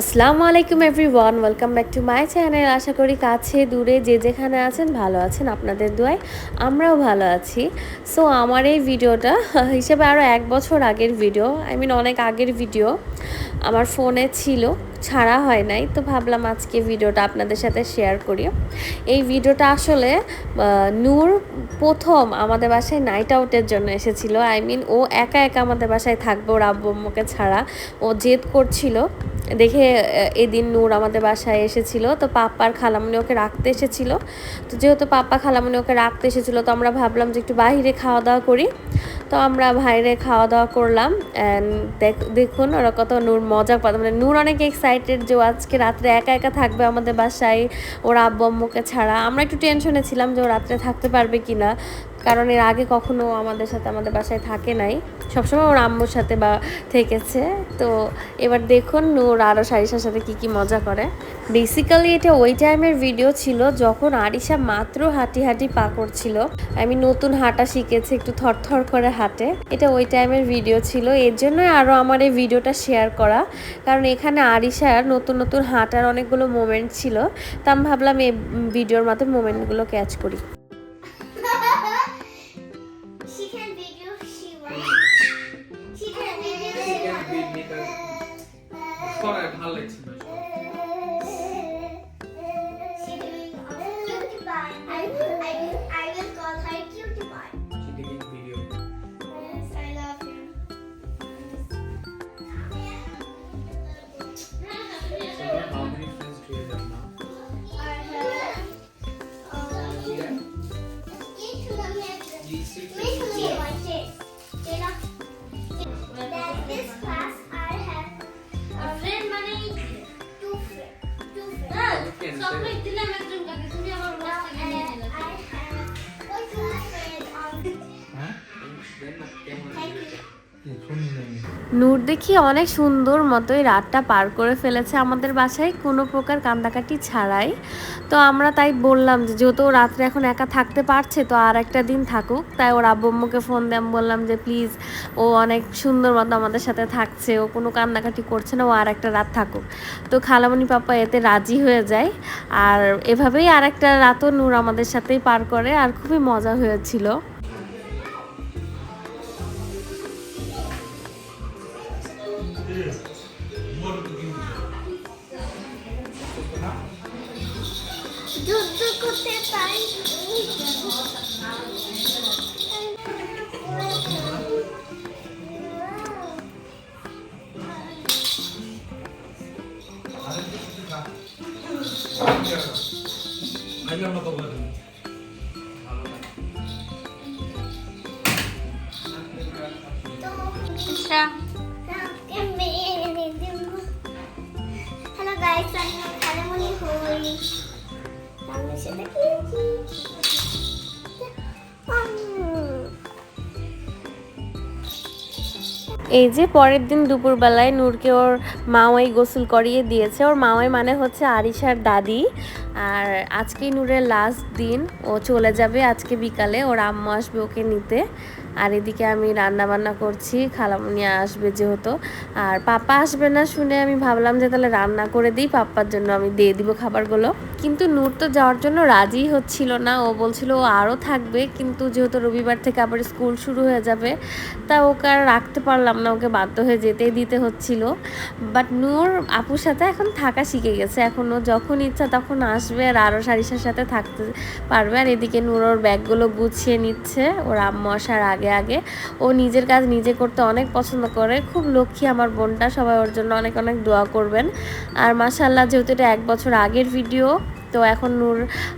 আসসালামু আলাইকুম everyone, welcome back to my channel. আশা করি কাছে, দূরে, যে যেখানে আছেন, ভালো আছেন আপনাদের দোয়ায়। আমরাও ভালো আছি। সো আমার এই ভিডিওটা হিসেবে আরও এক বছর আগের ভিডিও আই মিন অনেক আগের ভিডিও আমার ফোনে ছিল, ছাড়া হয় নাই। তো ভাবলাম আজকে ভিডিওটা আপনাদের সাথে শেয়ার করি। এই ভিডিওটা আসলে নূর প্রথম আমাদের বাসায় নাইট আউটের জন্য এসেছিল। আই মিন ও একা একা আমাদের বাসায় থাকবে, ওর আব্বু আম্মুকে ছাড়া। ও জেদ করছিল। দেখে এদিন নূর আমাদের বাসায় এসেছিল, তো পাপ্পার খালামনি ওকে রাখতে এসেছিল। তো যেহেতু পাপ্পা খালামনি ওকে রাখতে এসেছিল, তো আমরা ভাবলাম যে একটু বাইরে খাওয়া দাওয়া করি। তো আমরা বাইরে খাওয়া দাওয়া করলাম অ্যান্ড দেখুন ওরা কত নূর মজা পাবে মানে নূর অনেক এক্সাইটেড যে আজকে রাত্রে একা একা থাকবে আমাদের বাসায়, ওর আব্বু আম্মুকে ছাড়া। আমরা একটু টেনশনে ছিলাম যে ও রাত্রে থাকতে পারবে কি না কারণ এর আগে কখনো আমাদের সাথে আমাদের বাসায় থাকে নাই। সবসময় ওর আম্মুর সাথে বা থেকেছে। তো এবার দেখুন নূর আরও সারিসার সাথে কি কি মজা করে। বেসিক্যালি এটা ওই টাইমের ভিডিও ছিল যখন আরিশা মাত্র হাঁটি হাঁটি পা করছিল। আমি নতুন হাঁটা শিখেছি একটু থরথর করে হাঁটে। এটা ওই টাইমের ভিডিও ছিল। এর জন্য আরও আমার এই ভিডিওটা শেয়ার করা। কারণ এখানে আরিশার নতুন নতুন হাঁটার অনেকগুলো মোমেন্ট ছিল। তা আমি ভাবলাম এই ভিডিওর মাধ্যমে মোমেন্টগুলো ক্যাচ করি। 那 নূর দেখি অনেক সুন্দর মতোই রাতটা পার করে ফেলেছে আমাদের বাসায়, কোনো প্রকার কান্দাকাটি ছাড়াই। তো আমরা তাই বললাম যে যেহেতু রাত্রে এখন একা থাকতে পারছে, তো আর একটা দিন থাকুক। তাই ওর আব্বু আম্মুকে ফোন আমি বললাম যে প্লিজ ও অনেক সুন্দর মতো আমাদের সাথে থাকছে, ও কোনো কান্নাকাটি করছে না, ও আর একটা রাত থাকুক। তো খালামণি পাপা এতে রাজি হয়ে যায়। আর এভাবেই আর একটা রাতও নূর আমাদের সাথেই পার করে, আর খুবই মজা হয়েছিল। যুদ্ধ করতে পারি হ্যালো গাইস আমি খালামণি হই এই যে পরের দিন দুপুরবেলায় নূরকে ওর মাওয়াই গোসল করিয়ে দিয়েছে। ওর মাওয়াই মানে হচ্ছে আরিশার দাদি। আর আজকেই নূরের লাস্ট দিন, ও চলে যাবে আজকে বিকালে, ওর আম্মু আসবে ওকে নিতে। আর এদিকে আমি রান্না বান্না করছি, খালামুনি আসবে যেহেতু। আর পাপা আসবে না শুনে আমি ভাবলাম যে তাহলে রান্না করে দিই, পাপ্পার জন্য আমি দিয়ে দিব খাবারগুলো। কিন্তু নূর তো যাওয়ার জন্য রাজি হচ্ছিল না, ও বলছিল ও আরও থাকবে, কিন্তু যেহেতু রবিবার থেকে আবার স্কুল শুরু হয়ে যাবে, তা ওকে আর রাখতে পারলাম না, ওকে বাধ্য হয়ে যেতেই দিতে হচ্ছিল। বাট নূর আপুর সাথে এখন থাকা শিখে গেছে, এখন ও যখন ইচ্ছা তখন আসবে আর আরও সারিসার সাথে থাকতে পারবে। আর এদিকে নূর ওর ব্যাগগুলো গুছিয়ে নিচ্ছে ওর আম্মু আসার আগে আগে। ও নিজের কাজ নিজে করতে অনেক পছন্দ করে। খুব লক্ষ্মী আমার বোনটা, সবাই ওর জন্য অনেক অনেক দোয়া করবেন। আর মাসাল্লাহ যেহেতু এটা এক বছর আগের ভিডিও, তো এখন নূর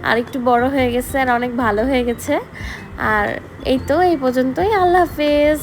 আর একটু বড় হয়ে গেছে আর অনেক ভালো হয়ে গেছে। আর এই তো, এই পর্যন্তই। আল্লাহ হাফেজ।